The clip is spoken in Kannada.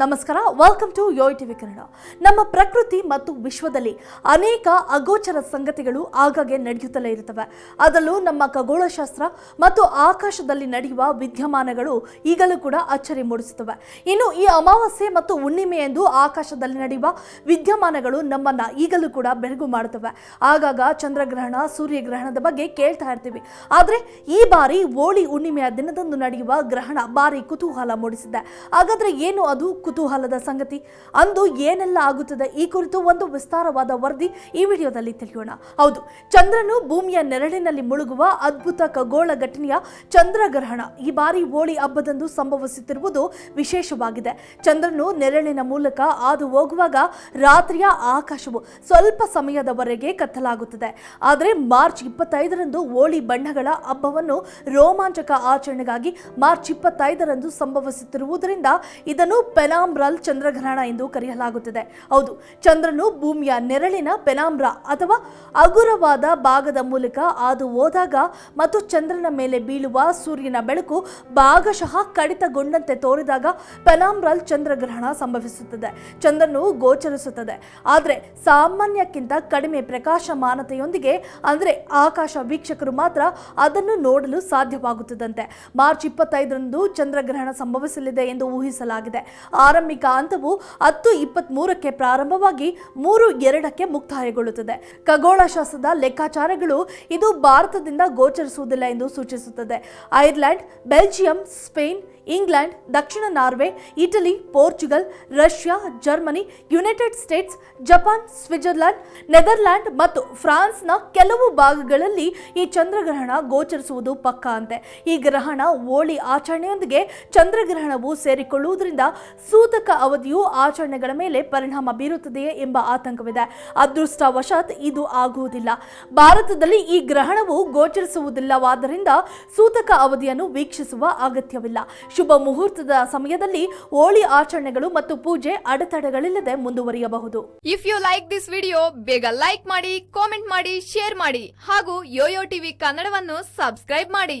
ನಮಸ್ಕಾರ welcome to yoyo TV Kannada ನಮ್ಮ ಪ್ರಕೃತಿ ಮತ್ತು ವಿಶ್ವದಲ್ಲಿ ಅನೇಕ ಅಗೋಚರ ಸಂಗತಿಗಳು ಆಗಾಗ್ಗೆ ನಡೆಯುತ್ತಲೇ ಇರುತ್ತವೆ. ಅದರಲ್ಲೂ ನಮ್ಮ ಖಗೋಳಶಾಸ್ತ್ರ ಮತ್ತು ಆಕಾಶದಲ್ಲಿ ನಡೆಯುವ ವಿದ್ಯಮಾನಗಳು ಈಗಲೂ ಕೂಡ ಅಚ್ಚರಿ ಮೂಡಿಸುತ್ತವೆ. ಇನ್ನು ಈ ಅಮಾವಾಸ್ಯೆ ಮತ್ತು ಹುಣ್ಣಿಮೆಯಂದು ಆಕಾಶದಲ್ಲಿ ನಡೆಯುವ ವಿದ್ಯಮಾನಗಳು ನಮ್ಮನ್ನು ಈಗಲೂ ಕೂಡ ಬೆರಗು ಮಾಡುತ್ತವೆ. ಆಗಾಗ ಚಂದ್ರಗ್ರಹಣ, ಸೂರ್ಯಗ್ರಹಣದ ಬಗ್ಗೆ ಕೇಳ್ತಾ ಇರ್ತೀವಿ. ಆದರೆ ಈ ಬಾರಿ ಹೋಳಿ ಹುಣ್ಣಿಮೆಯ ದಿನದಂದು ನಡೆಯುವ ಗ್ರಹಣ ಭಾರಿ ಕುತೂಹಲ ಮೂಡಿಸಿದೆ. ಹಾಗಾದರೆ ಏನು ಅದು ಕುತೂಹಲದ ಸಂಗತಿ. ಅಂದು ಏನೆಲ್ಲ ಆಗುತ್ತದೆ? ಈ ಕುರಿತು ಒಂದು ವಿಸ್ತಾರವಾದ ವರದಿ ಈ ವಿಡಿಯೋದಲ್ಲಿ ತಿಳಿಯೋಣ. ಹೌದು, ಚಂದ್ರನು ಭೂಮಿಯ ನೆರಳಿನಲ್ಲಿ ಮುಳುಗುವ ಅದ್ಭುತ ಖಗೋಳ ಘಟನೆಯ ಚಂದ್ರಗ್ರಹಣ. ಈ ಬಾರಿ ಹೋಳಿ ಹಬ್ಬದಂದು ಸಂಭವಿಸುತ್ತಿರುವುದು ವಿಶೇಷವಾಗಿದೆ. ಚಂದ್ರನು ನೆರಳಿನ ಮೂಲಕ ಹಾದು ಹೋಗುವಾಗ ರಾತ್ರಿಯ ಆಕಾಶವು ಸ್ವಲ್ಪ ಸಮಯದವರೆಗೆ ಕತ್ತಲಾಗುತ್ತದೆ. ಆದರೆ ಮಾರ್ಚ್ ಇಪ್ಪತ್ತೈದರಂದು ಹೋಳಿ ಬಣ್ಣಗಳ ಹಬ್ಬವನ್ನು ರೋಮಾಂಚಕ ಆಚರಣೆಗಾಗಿ ಮಾರ್ಚ್ ಇಪ್ಪತ್ತೈದರಂದು ಸಂಭವಿಸುತ್ತಿರುವುದರಿಂದ ಇದನ್ನು ಪೆನಾಮ್ರಲ್ ಚಂದ್ರಗ್ರಹಣ ಎಂದು ಕರೆಯಲಾಗುತ್ತದೆ. ಹೌದು, ಚಂದ್ರನು ಭೂಮಿಯ ನೆರಳಿನ ಪೆನಾಮ್ರ ಅಥವಾ ಹಗುರವಾದ ಭಾಗದ ಮೂಲಕ ಹಾದು ಹೋದಾಗ ಮತ್ತು ಚಂದ್ರನ ಮೇಲೆ ಬೀಳುವ ಸೂರ್ಯನ ಬೆಳಕು ಭಾಗಶಃ ಕಡಿತಗೊಂಡಂತೆ ತೋರಿದಾಗ ಪೆನಾಮ್ರಲ್ ಚಂದ್ರಗ್ರಹಣ ಸಂಭವಿಸುತ್ತದೆ. ಚಂದ್ರನು ಗೋಚರಿಸುತ್ತದೆ. ಆದರೆ ಸಾಮಾನ್ಯಕ್ಕಿಂತ ಕಡಿಮೆ ಪ್ರಕಾಶಮಾನತೆಯೊಂದಿಗೆ, ಅಂದರೆ ಆಕಾಶ ವೀಕ್ಷಕರು ಮಾತ್ರ ಅದನ್ನು ನೋಡಲು ಸಾಧ್ಯವಾಗುತ್ತದಂತೆ ಮಾರ್ಚ್ ಇಪ್ಪತ್ತೈದರಂದು ಚಂದ್ರಗ್ರಹಣ ಸಂಭವಿಸಲಿದೆ ಎಂದು ಊಹಿಸಲಾಗಿದೆ. ಆರಂಭಿಕ ಹಂತವು ಹತ್ತು ಇಪ್ಪತ್ಮೂರಕ್ಕೆ ಪ್ರಾರಂಭವಾಗಿ ಮೂರು ಎರಡಕ್ಕೆ ಮುಕ್ತಾಯಗೊಳ್ಳುತ್ತದೆ. ಖಗೋಳಶಾಸ್ತ್ರದ ಲೆಕ್ಕಾಚಾರಗಳು ಇದು ಭಾರತದಿಂದ ಗೋಚರಿಸುವುದಿಲ್ಲ ಎಂದು ಸೂಚಿಸುತ್ತದೆ. ಐರ್ಲೆಂಡ್, ಬೆಲ್ಜಿಯಂ, ಸ್ಪೇನ್, ಇಂಗ್ಲೆಂಡ್, ದಕ್ಷಿಣ Norway, Italy, Portugal, Russia, Germany, United States, Japan, Switzerland Netherland ಮತ್ತು ಫ್ರಾನ್ಸ್ನ ಕೆಲವು ಭಾಗಗಳಲ್ಲಿ ಈ ಚಂದ್ರಗ್ರಹಣ ಗೋಚರಿಸುವುದು ಪಕ್ಕಾ ಅಂತೆ. ಈ ಗ್ರಹಣ ಓಳಿ ಆಚರಣೆಯೊಂದಿಗೆ ಚಂದ್ರಗ್ರಹಣವು ಸೇರಿಕೊಳ್ಳುವುದರಿಂದ ಸೂತಕ ಅವಧಿಯು ಆಚರಣೆಗಳ ಮೇಲೆ ಪರಿಣಾಮ ಬೀರುತ್ತದೆಯೇ ಎಂಬ ಆತಂಕವಿದೆ. ಅದೃಷ್ಟವಶಾತ್ ಇದು ಆಗುವುದಿಲ್ಲ. ಭಾರತದಲ್ಲಿ ಈ ಗ್ರಹಣವು ಗೋಚರಿಸುವುದಿಲ್ಲವಾದ್ದರಿಂದ ಸೂತಕ ಅವಧಿಯನ್ನು ವೀಕ್ಷಿಸುವ ಅಗತ್ಯವಿಲ್ಲ. ಶುಭ ಮುಹೂರ್ತದ ಸಮಯದಲ್ಲಿ ಹೋಳಿ ಆಚರಣೆಗಳು ಮತ್ತು ಪೂಜೆ ಅಡೆತಡೆಗಳಿಲ್ಲದೆ ಮುಂದುವರಿಯಬಹುದು. If you like this video ಬೇಗ ಲೈಕ್ ಮಾಡಿ ಕಾಮೆಂಟ್ ಮಾಡಿ ಶೇರ್ ಮಾಡಿ ಹಾಗೂ ಯೋಯೋ ಟಿವಿ ಕನ್ನಡವನ್ನು ಸಬ್ಸ್ಕ್ರೈಬ್ ಮಾಡಿ.